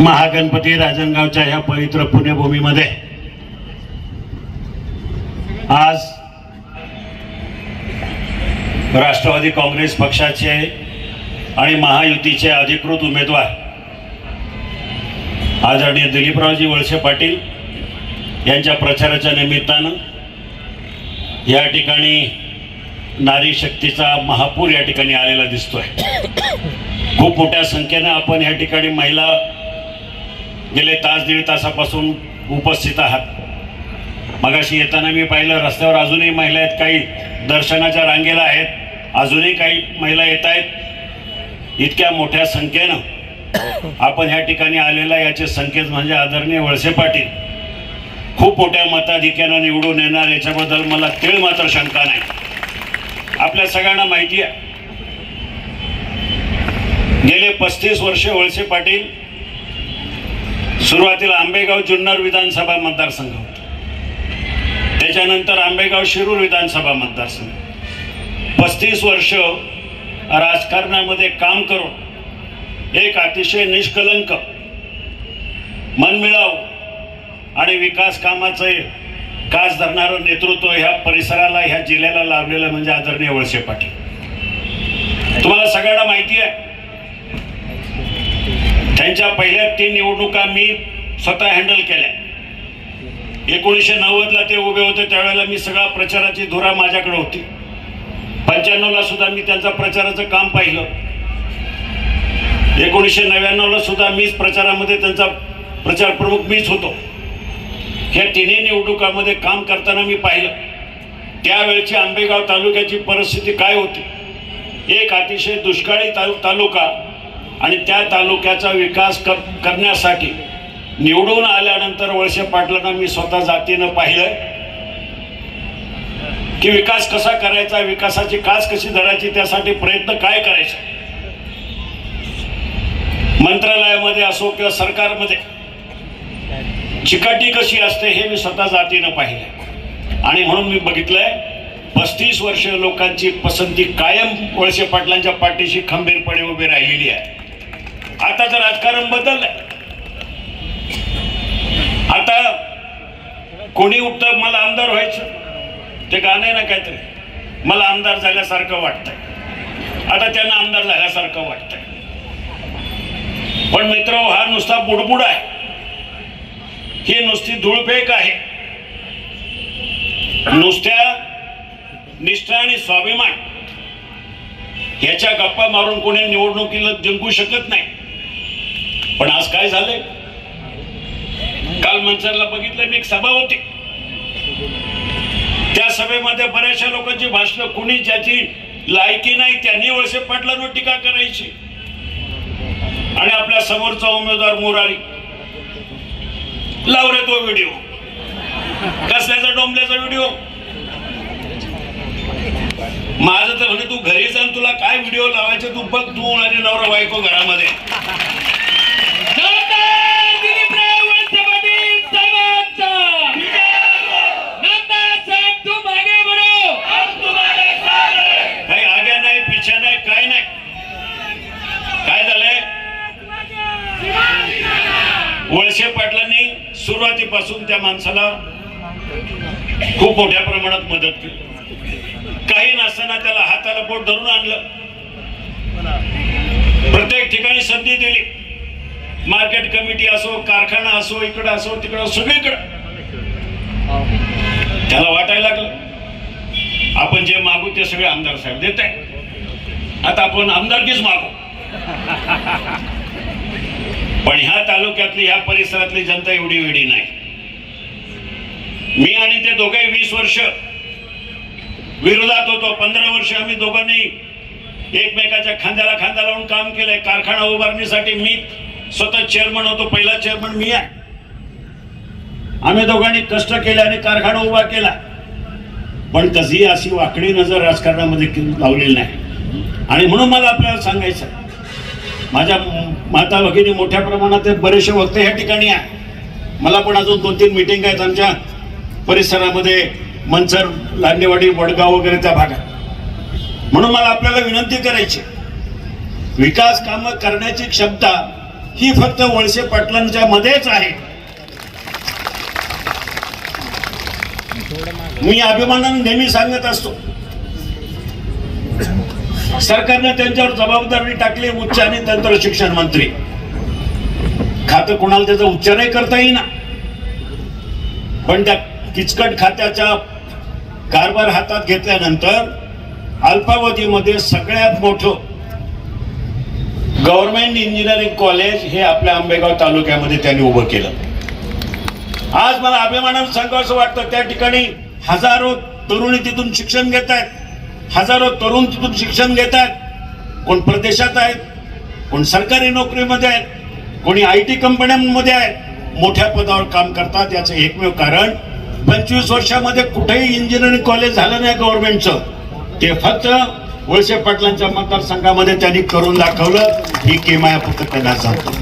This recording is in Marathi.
महागणपती राजनगावच्या ह्या पवित्र पुण्यभूमीमध्ये. आज राष्ट्रवादी काँग्रेस पक्षाचे आणि महायुतीचे अधिकृत उमेदवार आदरणीय दिलीपरावजी वळसे पाटील यांच्या प्रचाराच्या निमित्तानं या ठिकाणी नारी शक्तीचा महापूर या ठिकाणी आलेला दिसतोय. खूप मोठ्या संख्येनं आपण या ठिकाणी महिला गेले तास दीड तासापासून उपस्थित आहात. मगाशी येताना मी पाहिलं रस्त्यावर अजूनही महिला आहेत काही दर्शनाच्या रांगेला आहेत अजूनही काही महिला येत आहेत. इतक्या मोठ्या संख्येनं आपण ह्या ठिकाणी आलेला याचे संकेत म्हणजे आदरणीय वळसे पाटील. खूप मोठ्या मताधिक्यानं निवडून येणार याच्याबद्दल मला तीळ मात्र शंका नाही. आपल्या सगळ्यांना माहिती आहे. गेले पस्तीस वर्ष वळसे पाटील सुरुवातीला आंबेगाव जुन्नर विधानसभा मतदारसंघ होता. त्याच्यानंतर आंबेगाव शिरूर विधानसभा मतदारसंघ. पस्तीस वर्ष राजकारणामध्ये काम करून एक अतिशय निष्कलंक मनमिळाव आणि विकास कामाचं कास धरणारं नेतृत्व ह्या परिसराला ह्या जिल्ह्याला लाभलेलं म्हणजे आदरणीय वळसे पाटील. तुम्हाला सगळ्यांना माहिती आहे त्यांच्या पहिल्या तीन निवडणुका मी स्वतः हँडल केल्या. एकोणीसशे नव्वदला ते उभे होते त्यावेळेला मी सगळा प्रचाराची धुरा माझ्याकडे होती. पंच्याण्णवला सुद्धा मी त्यांचा प्रचाराचं काम पाहिलं. एकोणीसशे नव्याण्णवला सुद्धा मीच प्रचारामध्ये त्यांचा प्रचार प्रमुख मीच होतो. ह्या तिन्ही निवडणुकामध्ये काम करताना मी पाहिलं. त्यावेळची आंबेगाव तालुक्याची परिस्थिती काय होती? एक अतिशय दुष्काळी तालु तालुका आणि त्या तालुक्याचा विकास कर करण्यासाठी निवडून आल्यानंतर वळसे पाटलांना मी स्वतः जातीनं पाहिलं की विकास कसा करायचा विकासाची कास कशी धरायची त्यासाठी प्रयत्न काय करायचे? मंत्रालयामध्ये असो किंवा सरकारमध्ये चिकाटी कशी असते हे मी स्वतः जातीनं पाहिलं आणि म्हणून मी बघितलंय पस्तीस वर्ष लोकांची पसंती कायम वळसे पाटलांच्या पाठीशी खंबीरपणे उभी राहिलेली आहे. आताचं राजकारण बदललंय. आता कोणी उठतं मला आमदार व्हायचं? ते गाणं आहे ना काहीतरी. मला आमदार झाल्यासारखं वाटतंय. आता त्यांना आमदार झाल्यासारखं वाटतंय. पण मित्र हा नुसता बुडबुड आहे. ही नुसती धुळफेक आहे. नुसत्या निष्ठा आणि स्वाभिमान. ह्याच्या गप्पा मारून कोणी निवडणुकीला जिंकू शकत नाही. पण आज काय झालंय? काल मनसरला बघितलं मी एक सभा होती. त्या सभेमध्ये बऱ्याचशा लोकांची भाषणं कुणी ज्याची लायकी नाही त्यांनी वळसे पाटलांवर टीका करायची. आणि आपल्या समोरचा उमेदवार मोरारी. लावरे तो व्हिडिओ. कसल्याचा डोंबल्याचा व्हिडिओ? माझं तर म्हणे तू घरी जाऊन तुला काय व्हिडिओ लावायचे तू बघ तू आणि नवरा बायको घरामध्ये नमस्कार दिलीपराव वळसे पाटील साहेबांचा नाता साहेब तू मागे बढो काही आग्या नाही पिछा नाही काय नाही काय झालंय वळसे पाटलांनी पासून त्या माणसाला खूप मोठ्या प्रमाणात मदत केली. काही नसताना त्याला हाताला पोट धरून आणलं. प्रत्येक ठिकाणी संधी दिली. मार्केट कमिटी असो कारखाना असो इकडं असो तिकडं सगळीकडं. त्याला वाटायला लागलं आपण जे मागू ते सगळे आमदार साहेब देत आहे आता आपण आमदारकीच मागू. पण ह्या तालुक्यातली ह्या परिसरातली जनता एवढी वेडी नाही. मी आणि ते दोघे वीस वर्ष विरोधात होतो. पंधरा वर्ष आम्ही दोघांनी एकमेकाच्या खांद्याला खांदा लावून काम केलंय. कारखाना उभारणीसाठी मी स्वतः चेअरमन होतो. पहिला चेअरमन मी आहे. आम्ही दोघांनी कष्ट केले आणि कारखाना उभा केला. पण कधी अशी वाकडी नजर राजकारणामध्ये लावलेली नाही. आणि म्हणून मला आपल्याला सांगायचं माझ्या माता भगिनी मोठ्या प्रमाणात बरेचसे वक्ते ह्या ठिकाणी आहे. मला पण अजून दोन तीन मिटिंग आहेत आमच्या. परिसरामध्ये मनसर लांडेवाडी वडगाव वगैरे त्या भागात. म्हणून मला आपल्याला विनंती करायची विकास कामं करण्याची क्षमता ही फक्त वळसे पाटलांच्या मध्येच आहे. मी अभिमानाने नेहमी सांगत असतो. सरकारने त्यांच्यावर जबाबदारी टाकली उच्च आणि तंत्र शिक्षण मंत्री. खातं कोणाला त्याचा उच्चारही करता येईना. पण त्या किचकट खात्याचा कारभार हातात घेतल्यानंतर अल्पावधीमध्ये सगळ्यात मोठं गव्हर्नमेंट इंजिनिअरिंग कॉलेज हे आपल्या आंबेगाव तालुक्यामध्ये त्यांनी उभं केलं. आज मला अभिमानानं सांगावं असं वाटतं त्या ठिकाणी हजारो तरुणी तिथून शिक्षण घेत आहेत. हजारो तरुण तिथून शिक्षण घेत आहेत. कोण प्रदेशात आहेत कोण सरकारी नोकरीमध्ये आहेत कोणी आय टी कंपन्यांमध्ये आहेत मोठ्या पदावर काम करतात याचं एकमेव कारण पंचवीस वर्षामध्ये कुठेही इंजिनिअरिंग कॉलेज झालं नाही गव्हर्नमेंटचं ते फक्त वळसे पाटलांच्या मतदारसंघामध्ये त्यांनी करून दाखवलं ही केमाया फक्त त्यांना सांगतो